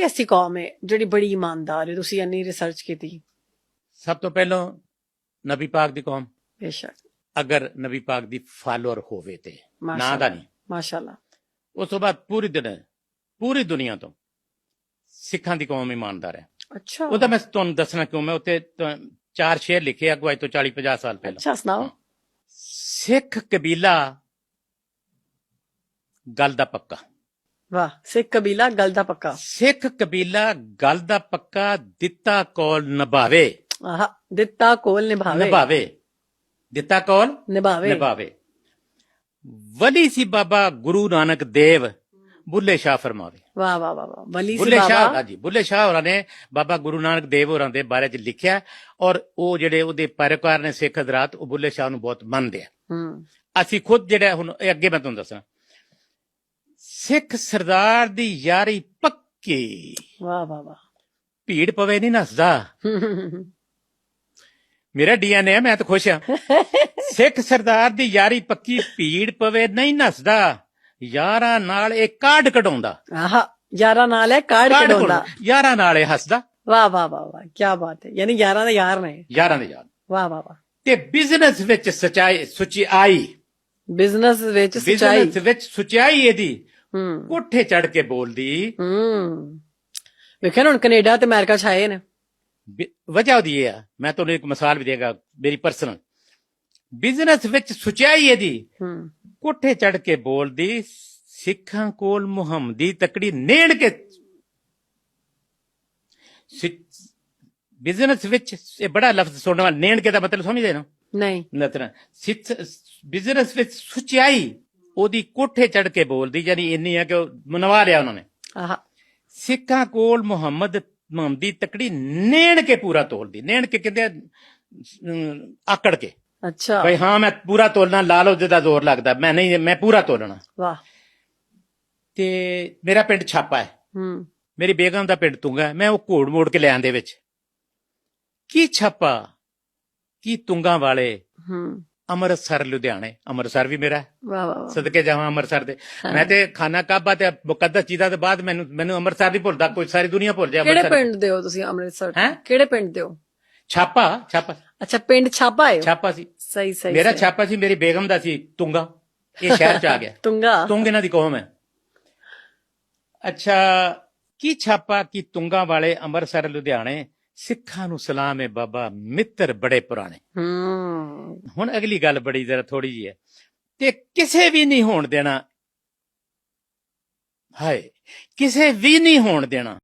ਕਿਹੜੀ ਐਸੀ ਕੌਮ ਹੈ ਜਿਹੜੀ ਬੜੀ ਇਮਾਨਦਾਰ ਹੈ। ਤੁਸੀਂ ਇੰਨੀ ਰਿਸਰਚ ਕੀਤੀ। ਸਭ ਤੋਂ ਪਹਿਲਾਂ ਨਬੀ ਪਾਕ ਦੀ ਕੌਮ। ਬੇਸ਼ੱਕ। ਅਗਰ ਨਬੀ ਪਾਕ ਦੀ ਫਾਲੋਅਰ ਹੋਵੇ ਤੇ। ਨਾਂ ਦਾ ਨਹੀਂ। ਮਾਸ਼ਾਅੱਲਾ। ਉਸ ਤੋਂ ਬਾਅਦ ਪੂਰੀ ਦੁਨੀਆ ਪੂਰੀ ਦੁਨੀਆ ਤੋਂ ਸਿੱਖਾਂ ਦੀ ਕੌਮ ਇਮਾਨਦਾਰ ਹੈ। ਅੱਛਾ। ਉਹਦਾ ਮੈਂ ਤੁਹਾਨੂੰ ਦੱਸਣਾ ਕਿਉਂ? ਮੈਂ ਉੱਤੇ ਚਾਰ ਸ਼ੇਰ ਲਿਖੇ ਅਗਵਾਈ ਤੋਂ 40 50 ਸਾਲ ਪਹਿਲਾਂ। ਅੱਛਾ ਸੁਣਾਓ। ਸਿੱਖ ਕਬੀਲਾ ਗੱਲ ਦਾ ਪੱਕਾ। ਵਾਹ ਸਿੱਖ ਕਬੀਲਾ ਗੱਲ ਦਾ ਪੱਕਾ। ਸਿੱਖ ਕਬੀਲਾ ਗੱਲ ਦਾ ਪੱਕਾ ਦਿੱਤਾ ਕੋਲ ਨਿਭਾਵੇ। ਆਹ ਦਿੱਤਾ ਕੋਲ ਨਿਭਾਵੇ। ਨਿਭਾਵੇ। ਦਿੱਤਾ ਕੋਲ ਨਿਭਾਵੇ। ਨਿਭਾਵੇ। ਵਲੀ ਸੀ ਬਾਬਾ ਗੁਰੂ ਨਾਨਕ ਦੇਵ ਬੁੱਲੇ ਸ਼ਾਹ ਫਰਮਾਵੇ ਵਾਹ ਵਾਹ ਵਾਹ ਵਲੀ ਸੀ ਬੁੱਲੇ ਸ਼ਾਹ ਬਾਬਾ। ਹਾਂਜੀ ਬੁੱਲੇ ਸ਼ਾਹ ਹੋਰਾਂ ਨੇ ਬਾਬਾ ਗੁਰੂ ਨਾਨਕ ਦੇਵ ਹੋਰਾਂ ਦੇ ਬਾਰੇ ਚ ਲਿਖਿਆ ਔਰ ਉਹ ਜਿਹੜੇ ਉਹਦੇ ਪੈਰੋਕਾਰ ਨੇ ਸਿੱਖ ਹਜ਼ਰਾਤ ਉਹ ਬੁੱਲੇ ਸ਼ਾਹ ਨੂੰ ਬਹੁਤ ਮੰਨਦੇ ਆ। ਹੂੰ। ਅਸੀਂ ਖੁਦ ਜਿਹੜਾ ਹੁਣ ਅੱਗੇ ਮੈਂ ਤੁਹਾਨੂੰ ਦੱਸਣਾ ਸਿੱਖ ਸਰਦਾਰ ਦੀ ਯਾਰੀ ਪੱਕੀ। ਵਾਹ ਵਾਹ ਵਾਹ। ਭੀੜ ਪਵੇ ਨਹੀਂ ਨਸਦਾ। ਮੇਰਾ ਡੀਐਨਏ ਮੈਂ ਤਾਂ ਖੁਸ਼ ਹਾਂ ਸਿੱਖ ਸਰਦਾਰ ਦੀ ਯਾਰੀ ਪੱਕੀ ਭੀੜ ਪਵੇ ਨਹੀਂ ਨਸਦਾ। ਯਾਰਾਂ ਨਾਲ ਇਹ ਕਾਢ ਕਢਾਉਂਦਾ। ਆਹ ਯਾਰਾਂ ਨਾਲ ਹੈ ਕਾਰਡ ਕਾਢ ਕਢਾਉਂਦਾ। ਕਢਾਉਂਦਾ। ਯਾਰਾਂ ਨਾਲ ਇਹ ਹੱਸਦਾ। ਵਾਹ ਵਾਹ ਵਾਹ ਵਾਹ ਕੀ ਬਾਤ ਹੈ। ਯਾਨੀ ਯਾਰਾਂ ਦੇ ਯਾਰ ਨੇ। ਯਾਰਾਂ ਦੇ ਯਾਰ। ਵਾਹ ਵਾਹ ਵਾਹ। ਤੇ ਬਿਜ਼ਨਸ ਵਿੱਚ ਸਚਾਈ ਸੁਚਾਈ ਬਿਜ਼ਨਸ ਵਿੱਚ ਸਚਾਈ। ਬਿਜ਼ਨਸ ਵਿੱਚ ਸੁਚਾਈ ਇਹਦੀ। ਹੂੰ। ਕੋਠੇ ਚੜ ਕੇ ਬੋਲਦੀ। ਹੂੰ। ਵੇਖਿਆ ਨਾ ਹੁਣ ਕੈਨੇਡਾ ਤੇ ਅਮਰੀਕਾ ਚ ਆਏ ਨੇ। ਬਿ- ਵਜ੍ਹਾ ਉਹਦੀ ਇਹ ਆ। ਮੈਂ ਤੁਹਾਨੂੰ ਇੱਕ ਮਿਸਾਲ ਵੀ ਦੇਗਾ ਮੇਰੀ ਪਰਸਨਲ ਬਿਜ਼ਨਸ ਵਿੱਚ ਸੁਚਾਈ ਇਹਦੀ। ਹੂੰ। ਕੋਠੇ ਚੜ ਕੇ ਬੋਲਦੀ ਸਿੱਖਾਂ ਕੋਲ ਮੁਹੰਮਦੀ ਤਕੜੀ ਨੇੜ ਕੇ। ਬਿਜ਼ਨਸ ਵਿੱਚ ਇਹ ਬੜਾ ਲਫ਼ਜ਼ ਸੁਣਨ ਵਾਲਾ ਨੇੜ ਕੇ ਦਾ ਮਤਲਬ ਸਮਝਦੇ ਨਾ। ਨਹੀਂ। ਨਤਨਾ ਬਿਜ਼ਨਸ ਵਿੱਚ ਸੁਚਾਈ ਉਹਦੀ ਕੋਠੇ ਚੜ ਕੇ ਬੋਲਦੀ ਯਾਨੀ ਇੰਨੀ ਆ ਕਿ ਉਹ ਮਨਵਾ ਲਿਆ ਉਹਨਾਂ ਨੇ। ਆਹ। ਸਿੱਖਾਂ ਕੋਲ ਮੁਹੰਮਦ ਮੁਹੰਮਦੀ ਤਕੜੀ ਨੇੜ ਕੇ ਪੂਰਾ ਤੋਲਦੀ ਨੇੜ ਕੇ ਕਹਿੰਦੇ ਆਕੜ ਕੇ। ਅੱਛਾ। ਬਈ ਹਾਂ ਮੈਂ ਪੂਰਾ ਤੋਲਣਾ ਲਾ ਲਓ ਜਿਹਦਾ ਜ਼ੋਰ ਲੱਗਦਾ ਮੈਂ ਨਹੀਂ ਮੈਂ ਪੂਰਾ ਤੋਲਣਾ। ਵਾਹ। ਤੇ ਮੇਰਾ ਪਿੰਡ ਛਾਪਾ ਹੈ। ਹੂੰ। ਮੇਰੀ ਬੇਗਮ ਦਾ ਪਿੰਡ ਤੁੰਗਾ। ਮੈਂ ਉਹ ਘੋੜ ਮੋੜ ਕੇ ਲਿਆਂ ਦੇ ਵਿੱਚ। ਕੀ ਛਾਪਾ? ਕੀ ਤੁੰਗਾ ਵਾਲੇ? ਹੂੰ। ਅੰਮ੍ਰਿਤਸਰ ਲੁਧਿਆਣੇ। ਅੰਮ੍ਰਿਤਸਰ ਵੀ ਮੇਰਾ। ਵਾਹ ਵਾਹ ਸਦਕੇ ਜਾਵਾਂ ਅੰਮ੍ਰਿਤਸਰ ਦੇ। ਮੈਂ ਤੇ ਖਾਨਾ ਕਾਬਾ ਤੇ ਮੁਕੱਦਸ ਚੀਜ਼ਾਂ ਦੇ ਬਾਅਦ ਮੈਨੂੰ ਮੈਨੂੰ ਅੰਮ੍ਰਿਤਸਰ ਨਹੀਂ ਭੁੱਲਦਾ। ਕੋਈ ਸਾਰੀ ਦੁਨੀਆ ਭੁੱਲ ਜਾ ਕਿਹੜੇ ਪਿੰਡ ਦੇ ਹੋ ਤੁਸੀਂ ਅੰਮ੍ਰਿਤਸਰ? ਕਿਹੜੇ ਪਿੰਡ ਦੇ ਹੋ? ਛਾਪਾ ਛਾਪਾ। ਅੱਛਾ ਪਿੰਡ ਛਾਪਾ ਹੈ ਛਾਪਾ ਸੀ। ਸਹੀ ਸਹੀ ਮੇਰਾ। ਛਾਪਾ ਸੀ ਮੇਰੀ ਬੇਗਮ ਦਾ ਸੀ ਤੁੰਗਾ। ਇਹ ਸ਼ਹਿਰ ਚ ਆ ਗਿਆ। ਤੁੰਗਾ? ਤੁੰਗ ਇਹਨਾਂ ਦੀ ਕੌਮ ਹੈ। ਅੱਛਾ ਕੀ ਛਾਪਾ ਕੀ ਤੁੰਗਾ ਵਾਲੇ ਅੰਮ੍ਰਿਤਸਰ ਲੁਧਿਆਣੇ ਸਿੱਖਾਂ ਨੂੰ ਸਲਾਮ ਹੈ ਬਾਬਾ ਮਿੱਤਰ ਬੜੇ ਪੁਰਾਣੇ। ਹੂੰ। ਹੁਣ ਅਗਲੀ ਗੱਲ ਬੜੀ ਜ਼ਰਾ ਥੋੜੀ ਜੀ ਹੈ। ਤੇ ਕਿਸੇ ਵੀ ਨਹੀਂ ਹੋਣ ਦੇਣਾ। ਹਾਏ ਕਿਸੇ ਵੀ ਨਹੀਂ ਹੋਣ ਦੇਣਾ।